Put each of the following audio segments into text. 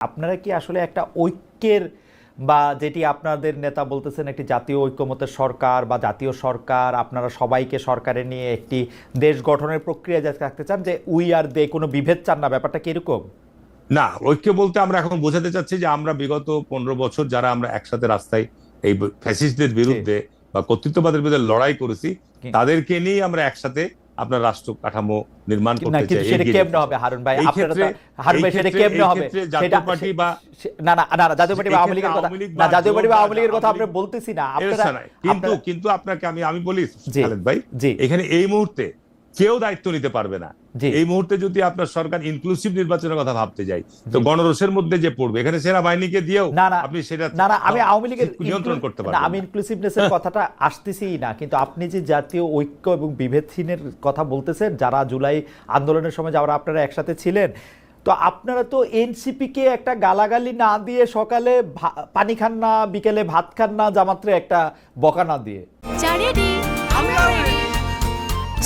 আপনারা কি আসলে একটা ঐক্যের বা যেটি আপনাদের নেতা বলতেছেন একটি জাতীয় ঐক্যমতের সরকার বা জাতীয় সরকার আপনারা সবাইকে সরকারে নিয়ে একটি দেশ গঠনের প্রক্রিয়া যাতে রাখতে চান যে উই আর দে কোনো বিভেদ চান না? ব্যাপারটা কি এরকম? না ঐক্য বলতে আমরা এখন বোঝাতে চাচ্ছি যে আমরা বিগত পনেরো বছর যারা আমরা একসাথে রাস্তায় এই ফ্যাসিস্টদের বিরুদ্ধে বা কর্তৃত্ববাদের বিরুদ্ধে লড়াই করেছি তাদেরকে নিয়ে আমরা একসাথে আপনার রাষ্ট্র কাঠামো নির্মাণ করতে চাই সেটা কেমনে হবে হারুন ভাই? এই আপনারা হারুন ভাই সেটা কেমনে হবে? সেটা পার্টি বা না না না না, জাতীয় পার্টি বা আওয়ামী লীগের কথা না জাতীয় পার্টি বা আওয়ামী লীগের কথা আওয়ামী বলতেছি না। আপনারা কিন্তু কিন্তু আপনাকে আমি আমি বলি। খালেদ ভাই এখানে এই মুহূর্তে কেউ দায়িত্ব নিতে পারবে না। এই মুহূর্তে যদি আপনার সরকার ইনক্লুসিভ নির্বাচনের কথা ভাবতে যায় তো জি। গণরোষের মধ্যে যে পড়বে এখানে সেনাবাহিনীকে দিয়েও। আপনি সেটা না না আমি আওয়ামী লীগের নিয়ন্ত্রণ করতে পারবেন আমি ইনক্লুসিভনেসের কথাটা আসতেছি না কিন্তু আপনি যে জাতীয় ঐক্য এবং বিভেদহীনের কথা বলতেছেন যারা জুলাই আন্দোলনের সময় যারা আপনারা একসাথে ছিলেন তো আপনারা তো এনসিপি কে একটা গালাগালি না দিয়ে সকালে পানি খান না বিকেলে ভাত খান না জামাত্রে একটা বকা না দিয়ে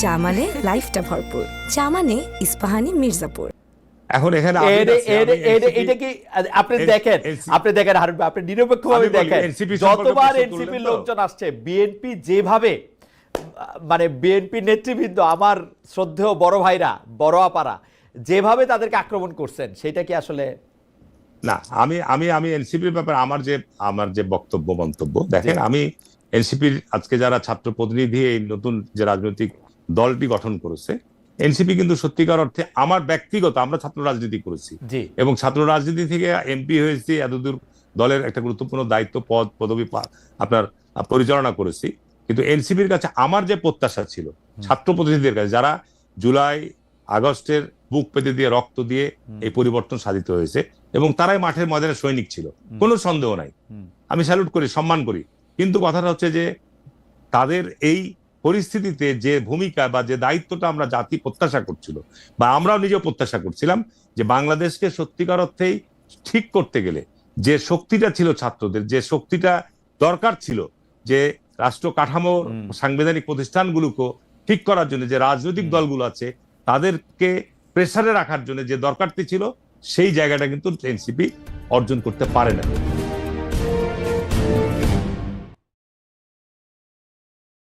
চা মানে লাইফটা ভরপুর। চা মানে ইস্পাহানি মির্জাপুর। এখন এখানে এটা কি আপনি দেখেন আপনি দেখেন হারুন আপনি নিরপেক্ষভাবে দেখেন যতবার এনসিপির লোকজন আসছে বিএনপি যেভাবে মানে বিএনপি নেতৃবৃন্দ আমার শ্রদ্ধেয় বড় ভাইরা বড় আপারা যেভাবে তাদেরকে আক্রমণ করছেন সেটা কি আসলে না আমি আমি আমি এনসিপির ব্যাপারে আমার যে আমার যে বক্তব্য মন্তব্য দেখেন আমি এনসিপির আজকে যারা ছাত্র প্রতিনিধি এই নতুন যে রাজনৈতিক দলটি গঠন করেছে। এনসিপি কিন্তু সত্যিকার অর্থে আমার ব্যক্তিগত আমরা ছাত্র রাজনীতি করেছি। এবং ছাত্র রাজনীতি থেকে এমপি হয়েছি এতদূর দলের একটা গুরুত্বপূর্ণ দায়িত্ব পদ পদবি আপনার পরিচালনা করেছি। কিন্তু এনসিপির কাছে আমার যে প্রত্যাশা ছিল ছাত্র প্রতিনিধিদের কাছে যারা জুলাই আগস্টের বুক পেতে দিয়ে রক্ত দিয়ে এই পরিবর্তন সাধিত হয়েছে এবং তারাই মাঠের ময়দানে সৈনিক ছিল। কোনো সন্দেহ নাই। আমি স্যালুট করি সম্মান করি। কিন্তু কথাটা হচ্ছে যে তাদের এই পরিস্থিতিতে যে ভূমিকা বা যে দায়িত্বটা আমরা জাতি প্রত্যাশা করছিল বা আমরাও নিজেও প্রত্যাশা করছিলাম যে বাংলাদেশকে সত্যিকার অর্থেই ঠিক করতে গেলে যে শক্তিটা ছিল ছাত্রদের যে শক্তিটা দরকার ছিল যে রাষ্ট্র কাঠামো সাংবিধানিক প্রতিষ্ঠানগুলোকে ঠিক করার জন্য যে রাজনৈতিক দলগুলো আছে তাদেরকে প্রেসারে রাখার জন্য যে দরকারটি ছিল সেই জায়গাটা কিন্তু এনসিপি অর্জন করতে পারে না।